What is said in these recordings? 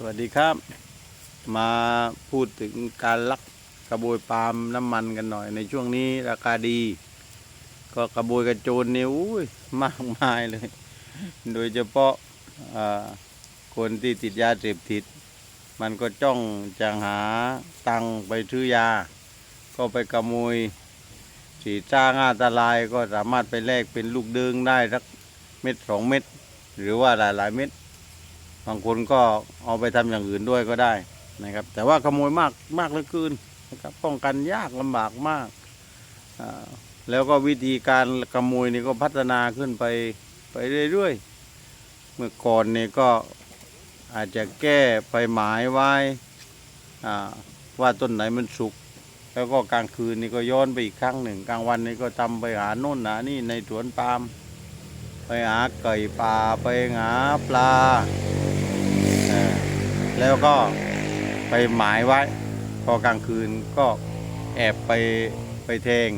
สวัสดีครับ มาพูดถึงการลักกระโบยปาล์มน้ำมันกันหน่อย ในช่วงนี้ราคาดี ก็กระโบยกระโจนเนี่ยอุ้ยมากมายเลย โดยเฉพาะคนที่ติดยาเสพติด มันก็จ้องจะหาตังไปซื้อยา ก็ไปขโมยสีจ้างอันตรายก็สามารถไปแลกเป็นลูกเดิงได้สักเม็ดสองเม็ดหรือว่าหลายๆเม็ด บางคนก็เอาไปทำอย่างอื่นด้วยก็ได้นะครับ แต่ว่าขโมยมากมากเหลือเกินนะครับป้องกันยากลำบากมาก แล้วก็วิธีการขโมยนี่ก็พัฒนาขึ้นไปไปเรื่อยๆ เมื่อก่อนนี่ก็อาจจะแก้ไปหมายไว้ว่าต้นไหนมันสุก แล้วก็กลางคืนนี่ก็ย้อนไปอีกครั้งหนึ่ง กลางวันนี่ก็ทำไปหาโน่นหานี่ในสวนปาล์มไปหาไก่ป่าไปหาปลา แล้วก็ไปหมายไว้ พอกลางคืนก็แอบไปไปแทง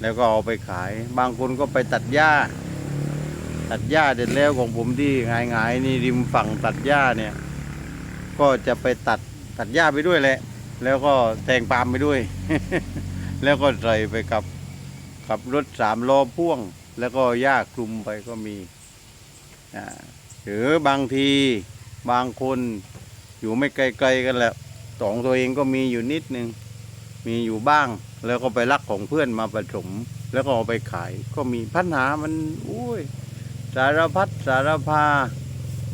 แล้วก็เอาไปขาย บางคนก็ไปตัดหญ้า ตัดหญ้าเสร็จแล้วของผมที่หงายๆนี่ริมฝั่งตัดหญ้าเนี่ย ก็จะไปตัดตัดหญ้าไปด้วยแหละ แล้วก็แทงปาล์มไปด้วย แล้วก็ใส่ไปกับกับรถสามล้อพ่วง แล้วก็หญ้าคลุมไปก็มีอ่าหรือบางที บางคนอยู่ไม่ไกลๆกันแหละสองตัวเองก็มีอยู่นิดนึง มีอยู่บ้าง แล้วก็ไปลักของเพื่อนมาผสม แล้วก็เอาไปขาย ก็มีปัญหามันอุ้ยสารพัดสารพา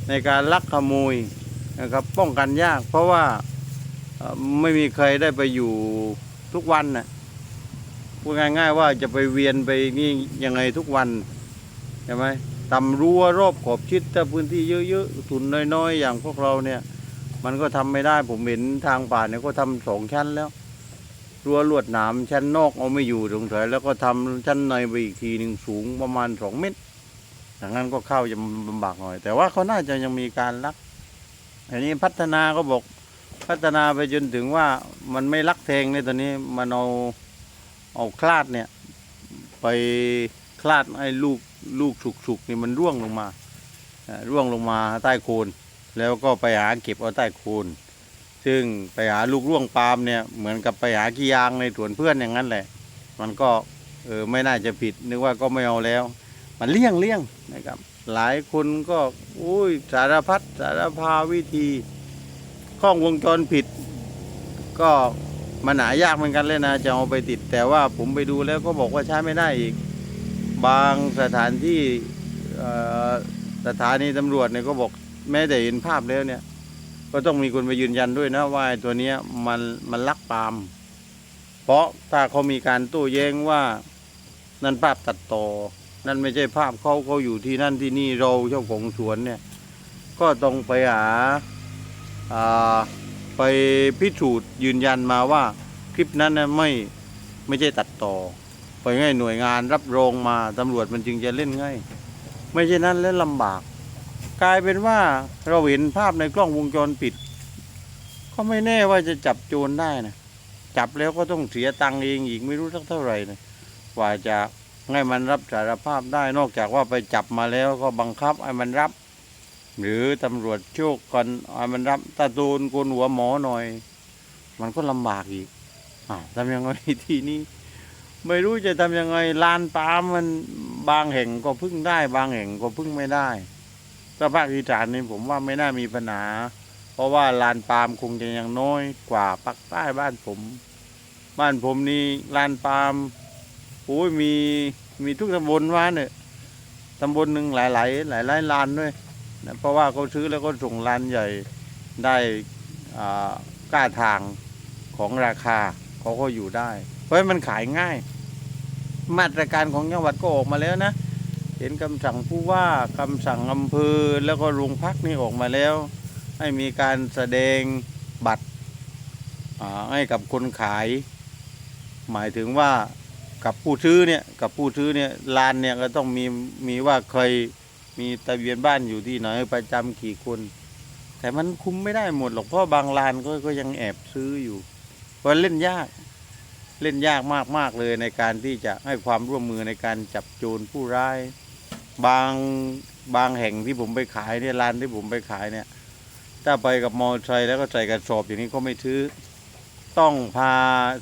ในการลักขโมยนะครับ ป้องกันยาก เพราะว่าไม่มีใครได้ไปอยู่ทุกวันนะพูดง่ายๆว่าจะไปเวียนไปนี่ยังไงทุกวันใช่ไหม ตำรั้วรอบขอบชิดถ้าพื้นที่เยอะๆทุนน้อยๆ อย่างพวกเราเนี่ย มันก็ทำไม่ได้ผมเห็นทางป่าเนี่ยก็ทำสองชั้นแล้ว รั้วลวดหนามชั้นนอกเอาไม่อยู่สงสัยแล้วก็ทำชั้นในไปอีกทีหนึ่งสูงประมาณสองเมตรดังนั้นก็เข้าจะลำบากหน่อย แต่ว่าเขาน่าจะยังมีการลักอันนี้พัฒนาก็บอกพัฒนาไปจนถึงว่ามันไม่ลักแทงในตอนนี้มันเอาเอาคลาดเนี่ย ไปคลาดไอ้ลูก ลูกฉุกๆนี่มันร่วงลงมาร่วงลงมาใต้โคน แล้วก็ไปหาเก็บเอาใต้โคน ซึ่งไปหาลูกร่วงปาล์มเนี่ยเหมือนกับไปหาขี้ยางในสวนเพื่อนอย่างนั้นแหละ มันก็เออไม่น่าจะผิดนึกว่าก็ไม่เอาแล้ว มันเลี่ยงเลี่ยงนะครับ หลายคนก็อุ้ยสารพัดสารพาวิธีกล้องวงจรผิด ก็มันหายากเหมือนกันเลยนะจะเอาไปติด แต่ว่าผมไปดูแล้วก็บอกว่าใช้ไม่ได้อีก บางสถานที่สถานีตำรวจเนี่ยก็บอกแม้แต่เห็นภาพแล้วเนี่ย ก็ต้องมีคนไปยืนยันด้วยนะว่าตัวเนี้ยมันมันลักปาล์มเพราะถ้าเขามีการโต้แย้งว่านั่นภาพตัดต่อ นั่นไม่ใช่ภาพเขาเขาอยู่ที่นั่นที่นี่เราเจ้าของสวนเนี่ย ก็ต้องไปหาาไปพิสูจน์ยืนยันมาว่าคลิปนั้นนะไม่ไม่ใช่ตัดต่อ ไปให้หน่วยงานรับรองมาตำรวจมันจึงจะเล่นง่ายไม่ใช่นั้นแล้วลำบาก กลายเป็นว่าเราเห็นภาพในกล้องวงจรปิด ก็ไม่แน่ว่าจะจับโจรได้นะจับแล้วก็ต้องเสียตังค์เองอีกไม่รู้สักเท่าไหร่นะกว่าจะให้มันรับสารภาพได้นอกจากว่าไปจับมาแล้วก็บังคับให้มันรับ หรือตำรวจโชคก่อนให้มันรับตาโดนโกนหัวหมอหน่อย มันก็ลำบากอีกอ้าทำยังไงทีนี้ ไม่รู้จะทำยังไงลานปาล์มมันบางแห่งก็พึ่งได้ บางแห่งก็พึ่งไม่ได้ถ้าภาคอีสานนี่ผมว่าไม่น่ามีปัญหา เพราะว่าลานปาล์มคงจะยังน้อยกว่าภาคใต้บ้านผม บ้านผมนี่ลานปาล์มโอ้ยมีมีทุกตำบลว่าเนี่ยตำบลหนึ่งหลายหลายหลายหลายลานด้วยนะเพราะว่าเขาซื้อแล้วก็ส่งลานใหญ่ได้กล้าทางของราคาเขาก็อยู่ได้ เพราะมันขายง่าย มาตรการของจังหวัดก็ออกมาแล้วนะ เห็นคำสั่งผู้ว่าคำสั่งอำเภอแล้วก็โรงพักนี่ออกมาแล้ว ให้มีการแสดงบัตรให้กับคนขาย หมายถึงว่ากับผู้ซื้อเนี่ยกับผู้ซื้อเนี่ยลานเนี่ยก็ต้องมีมีว่าเคยมีทะเบียนบ้านอยู่ที่ไหนประจำกี่คน แต่มันคุ้มไม่ได้หมดหรอกเพราะบางลานก็ก็ยังแอบซื้ออยู่เพราะเล่นยาก เล่นยากมากมากๆเลยในการที่จะให้ความร่วมมือในการจับโจรผู้ร้าย บางบางแห่งที่ผมไปขายเนี่ยร้านที่ผมไปขายเนี่ย ถ้าไปกับมอเตอร์ไซค์แล้วก็ใส่กระสอบอย่างนี้ก็ไม่ซื้อ ต้องพา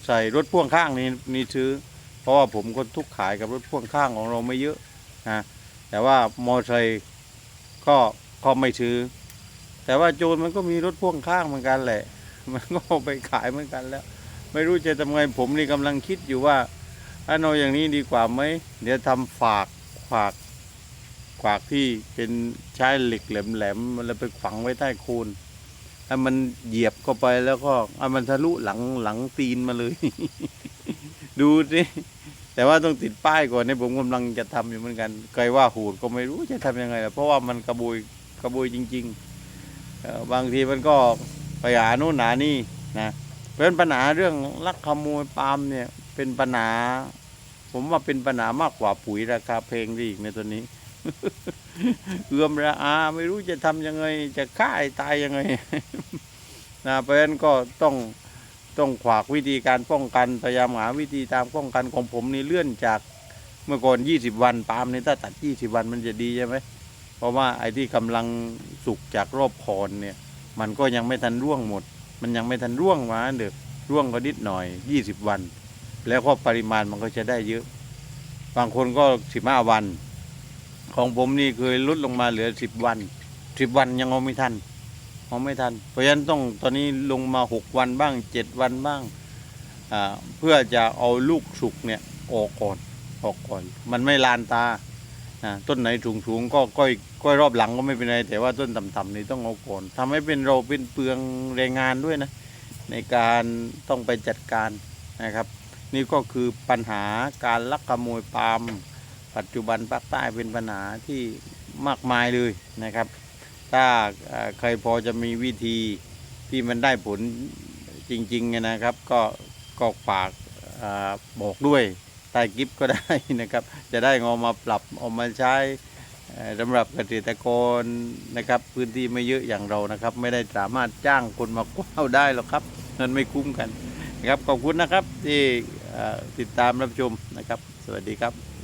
ใส่รถพ่วงข้างนี่นี่ซื้อ เพราะว่าผมก็ทุกขายกับรถพ่วงข้างของเราไม่เยอะนะแต่ว่ามอเตอร์ไซค์ก็ก็ไม่ซื้อ แต่ว่าโจรมันก็มีรถพ่วงข้างเหมือนกันแหละ มันก็ไปขายเหมือนกันแล้ว ไม่รู้จะทำไงผมนี่กำลังคิดอยู่ว่าอันเอาอย่างนี้ดีกว่าไหมเดี๋ยวทำฝากฝากฝากที่เป็นใช้เหล็กแหลมๆแล้วไปฝังไว้ใต้โคนให้มันเหยียบเข้าไปแล้วก็ให้มันทะลุหลังหลังตีนมาเลย ดูสิแต่ว่าต้องติดป้ายก่อนเนี่ยผมกำลังจะทำอยู่เหมือนกันเคยว่าโหูดก็ไม่รู้จะทำยังไงเพราะว่ามันกระบุยกระบุยจริงๆบางทีมันก็ไปหาโน่นหานี่นะ เพราะฉะนั้นปัญหาเรื่องลักขโมยปาล์มเนี่ยเป็นปัญหา ผมว่าเป็นปัญหามากกว่าปุ๋ยราคาเพลงด้อีกในตัวนี้เอื้อมระอาไม่รู้จะทำยังไง จะฆ่าไอ้ตายยังไงนะเพราะฉะนั้นก็ต้องต้องขวากวิธีการป้องกันพยายามหาวิธีตามป้องกันของผมนี่เลื่อนจากเมื่อก่อน20วันปาล์มนี่ถ้าตัด20วันมันจะดีใช่ไหมเพราะว่าไอ้ที่กำลังสุกจากรอบคอนเนี่ย มันก็ยังไม่ทันร่วงหมด มันยังไม่ทันร่วงมาเด็กร่วงก็นิดหน่อย 20 วัน แล้วก็ปริมาณมันก็จะได้เยอะ บางคนก็ 15 วัน ของผมนี่เคยลดลงมาเหลือ 10 วัน 10 วันยังเอาไม่ทันเอาไม่ทัน เพราะฉะนั้นต้องตอนนี้ลงมา 6 วันบ้าง 7 วันบ้างเพื่อจะเอาลูกสุกเนี่ยออกก่อนออกก่อน มันไม่ลานตา ต้นไหนสูงๆก็ก้อยก้อยรอบหลังก็ไม่เป็นไรแต่ว่าต้นต่ำๆนี่ต้องเอาก่อนทำให้เป็นเราเป็นเปลืองแรงงานด้วยนะในการต้องไปจัดการนะครับ นี่ก็คือปัญหาการลักขโมยปาล์มปัจจุบันภาคใต้เป็นปัญหาที่มากมายเลยนะครับ ถ้าเอ่อใครพอจะมีวิธีที่มันได้ผลจริงๆนะครับ ก็ก็ฝากอบอกด้วย ใต้กิฟก็ได้นะครับ จะได้งอมาปรับเอามาใช้สำหรับเกษตรกรนะครับ พื้นที่ไม่เยอะอย่างเรานะครับ ไม่ได้สามารถจ้างคนมากว้าวได้หรอกครับ นั่นไม่คุ้มกันนะครับขอบคุณนะครับที่ติดตามรับชมนะครับ สวัสดีครับ